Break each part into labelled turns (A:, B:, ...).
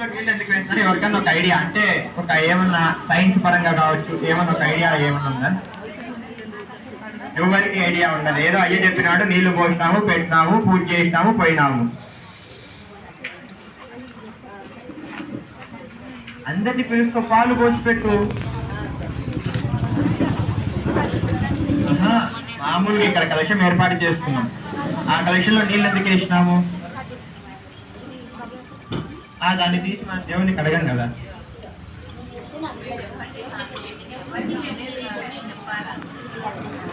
A: ఎందుకు వేస్తారు ఎవరికైనా ఒక ఐడియా అంటే ఒక ఏమన్నా సైన్స్ పరంగా కావచ్చు ఏమన్నా ఒక ఐడియా ఏమన్నా ఉందా? ఎవరికి ఐడియా ఉండదు. ఏదో అయ్యే చెప్పినాడు నీళ్ళు పోసినాము పెట్టినాము పూజ చేసినాము పోయినాము. అందరిని పిలుస్తూ పాలు పోసి పెట్టు. మామూలుగా ఇక్కడ కలెక్షన్ ఏర్పాటు చేసుకున్నాం. ఆ కలశంలో నీళ్ళు ఎందుకు వేసినాము? ఆ దాన్ని తీసి మన దేవుని కడగం కదా.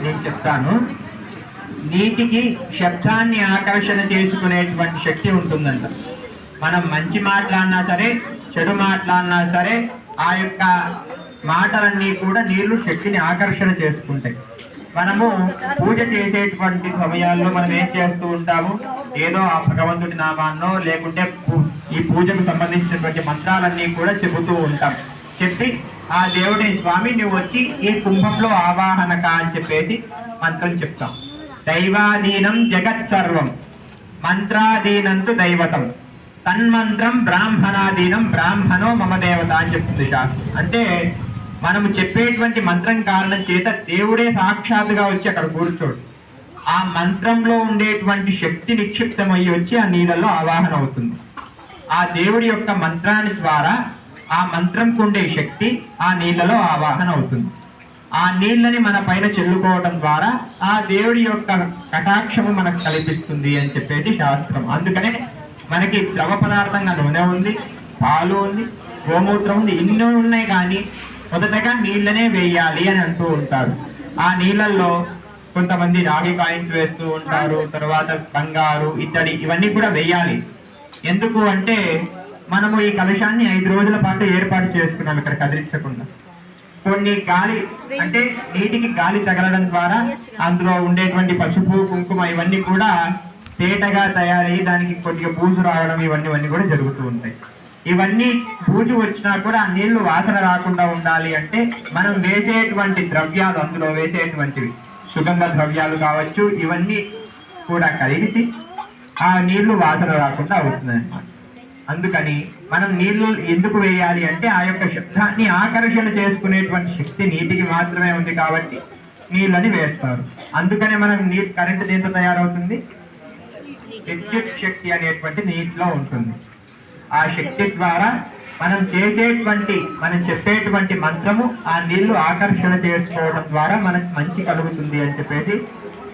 A: నేను చెప్తాను. నీటికి శబ్దాన్ని ఆకర్షణ చేసుకునేటువంటి శక్తి ఉంటుందంట. మనం మంచి మాట్లాడినా సరే చెడు మాట్లాడినా సరే ఆ యొక్క మాటలన్నీ కూడా నీళ్ళు శక్తిని ఆకర్షణ చేసుకుంటాయి. మనము పూజ చేసేటువంటి సమయాల్లో మనం ఏం చేస్తూ ఉంటాము? ఏదో ఆ భగవంతుడి నామాన్నో లేకుంటే ఈ పూజకు సంబంధించినటువంటి మంత్రాలన్నీ కూడా చెబుతూ ఉంటాం. చెప్పి ఆ దేవుడి స్వామి నువ్వు వచ్చి ఈ కుంభంలో ఆవాహనక అని చెప్పేసి మంత్రం చెప్తాం. దైవాధీనం జగత్ సర్వం మంత్రాధీనంతు దైవతం తన్మంత్రం బ్రాహ్మణాధీనం బ్రాహ్మణో మమ దేవత అని చెప్తుంది అంటే మనము చెప్పేటువంటి మంత్రం కారణం చేత దేవుడే సాక్షాత్తుగా వచ్చి అక్కడ కూర్చోడు. ఆ మంత్రంలో ఉండేటువంటి శక్తి నిక్షిప్తమయ్యి వచ్చి ఆ నీళ్ళలో ఆవాహన అవుతుంది. ఆ దేవుడి యొక్క మంత్రాన్ని ద్వారా ఆ మంత్రం కుండే శక్తి ఆ నీళ్ళలో ఆవాహన అవుతుంది. ఆ నీళ్ళని మన పైన చెల్లుకోవడం ద్వారా ఆ దేవుడి యొక్క కటాక్షము మనకు కల్పిస్తుంది అని చెప్పేసి శాస్త్రం. అందుకనే మనకి ద్రవ పదార్థంగా నూనె ఉంది పాలు ఉంది గోమూత్రం ఉంది ఎన్నో ఉన్నాయి కానీ మొదటగా నీళ్ళనే వేయాలి అని అంటూ ఉంటారు. ఆ నీళ్ళల్లో కొంతమంది రాగి కాయిన్స్ వేస్తూ ఉంటారు తర్వాత బంగారు ఇత్తడి ఇవన్నీ కూడా వేయాలి. ఎందుకు అంటే మనము ఈ కలశాన్ని ఐదు రోజుల పాటు ఏర్పాటు చేసుకున్నాం ఇక్కడ కదిలించకుండా. కొన్ని గాలి అంటే నీటికి గాలి తగలడం ద్వారా అందులో ఉండేటువంటి పసుపు కుంకుమ ఇవన్నీ కూడా తేటగా తయారయ్యి దానికి కొద్దిగా బూజు రావడం ఇవన్నీ ఇవన్నీ కూడా జరుగుతూ ఉంటాయి. ఇవన్నీ బూజు వచ్చినా కూడా ఆ నీళ్ళు వాసన రాకుండా ఉండాలి అంటే మనం వేసేటువంటి ద్రవ్యాలు అందులో వేసేటువంటివి. సుగంధ ద్రవ్యాలు కావచ్చు ఇవన్నీ కూడా కలిసి ఆ నీళ్ళు వాసన రాకుండా అవుతుంది అందుకని మనం నీళ్ళు ఎందుకు వేయాలి అంటే ఆ యొక్క శబ్దాన్ని ఆకర్షణ చేసుకునేటువంటి శక్తి నీటికి మాత్రమే ఉంది కాబట్టి నీళ్ళని వేస్తారు. అందుకనే మనం నీటి కరెంట్ దేంతో తయారవుతుంది? విద్యుత్ శక్తి అనేటువంటి నీటిలో ఉంటుంది. ఆ శక్తి ద్వారా మనం చేసేటువంటి మనం చెప్పేటువంటి మంత్రము ఆ నీళ్ళు ఆకర్షణ చేసుకోవడం ద్వారా మనకు మంచి కలుగుతుంది అని చెప్పేసి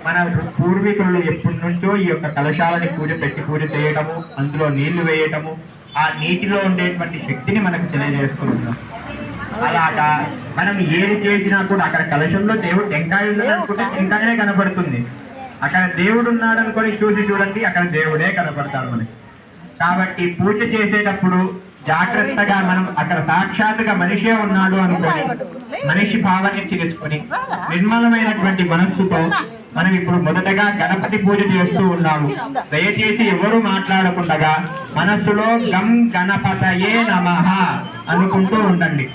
A: మన పూర్వీకులు ఎప్పటి నుంచో ఈ యొక్క కలశాలని పూజ పెట్టి పూజ చేయటము అందులో నీళ్ళు వేయటము ఆ నీటిలో ఉండేటువంటి శక్తిని మనకు తెలియజేసుకుంటున్నాం. అలాగా మనం ఏది చేసినా కూడా అక్కడ కలశంలో దేవుడు టెంకాయ ఉన్నది అనుకుంటే టెంకాయనే కనపడుతుంది. అక్కడ దేవుడు ఉన్నాడు అనుకొని చూసి చూడండి అక్కడ దేవుడే కనపడతాడు మనకి. కాబట్టి పూజ చేసేటప్పుడు జాగ్రత్తగా మనం అక్కడ సాక్షాత్తుగా మనిషే ఉన్నాడు అనుకొని మనిషి భావాన్ని చేసుకొని నిర్మలమైనటువంటి మనస్సుతో మనం ఇప్పుడు మొదటగా గణపతి పూజ చేస్తూ ఉన్నాము. దయచేసి ఎవరు మాట్లాడకుండా మనస్సులో గం గణపతయే నమ అనుకుంటూ ఉండండి.